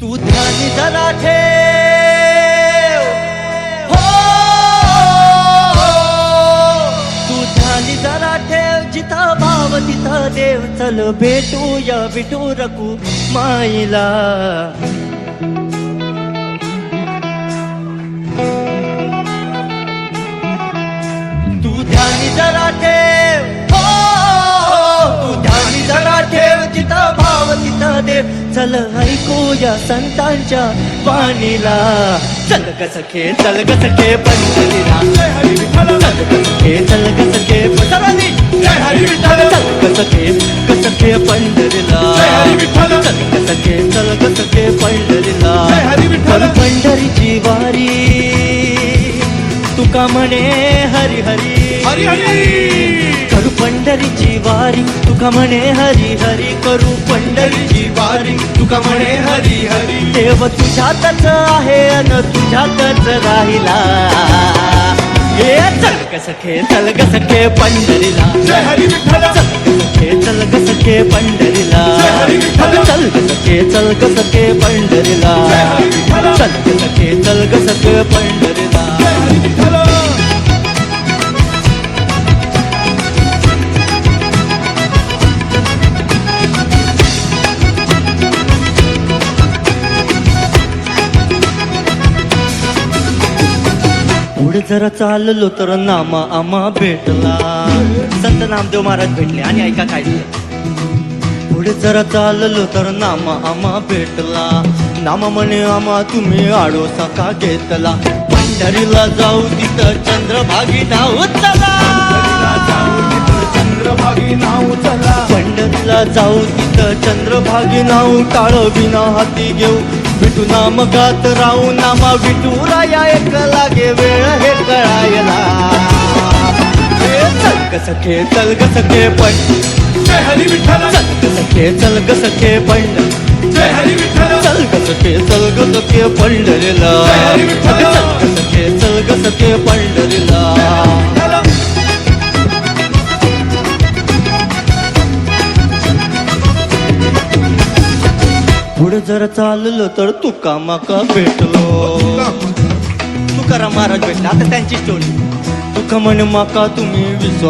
तू ध्यान जरा ठेव. हो तू ध्यान जरा ठेव. जिथा भाव तिथा देव. चल भेटूया विटू रकू माईला तू ध्यान जरा ठेव. चल ऐकूया संतांच्या वाणीला चल ग सखे चल ग सखे पंढरीला चल ग सखे चल ग सखे पंढरी चल ग सखे ग सखे पंढरीला चल ग सखे चल ग सखे पंढरीला पंढरीची वारी। तुका म्हणे हरी हरी। हरी हरी। पंढरीची वारी तुका म्हणे हरी हरी करू पंढरीची वारी. तुका म्हणे हरी हरी. देव तुझ्यातच आहे अन तुझ्यातच राहिला. हे चल ग सखे चल ग सखे पंढरीला. सखे चल ग सखे पंढरीला. जय हरी विठ्ठल. चल ग सखे चल ग सखे पंढरीला. जय हरी विठ्ठल. चल ग सखे चल ग सखे पंढरीला. पुढे जरा चाललो तर नामा आम्हा भेटला. संत नामदेव महाराज भेटले. आणि ऐका काय पुढे जरा चाललो तर नामा आम्हा भेटला. नामा म्हणे आम्हा तुम्ही आडोसा का घेतला. पंढरीला जाऊ तिथं चंद्रभागी नाव चला चंद्रभागी नाव चला पंढरीला जाऊ तिथं चंद्रभागी नाव काळ विना हाती घेऊ. विठू नाम गात राहू नामा विठू राया एक लागे वेळ हे कळायला हे चल ग सखे चल ग सखे पण हरी विठ्ठल सखे चल ग सखे हरी विठ्ठल पंढरीला पुढे जर चाललो तर तुका माका भेटलो. तुकाराम महाराज भेटला. आता त्यांची स्टोरी तुका म्हणे माका तुम्ही विश्वास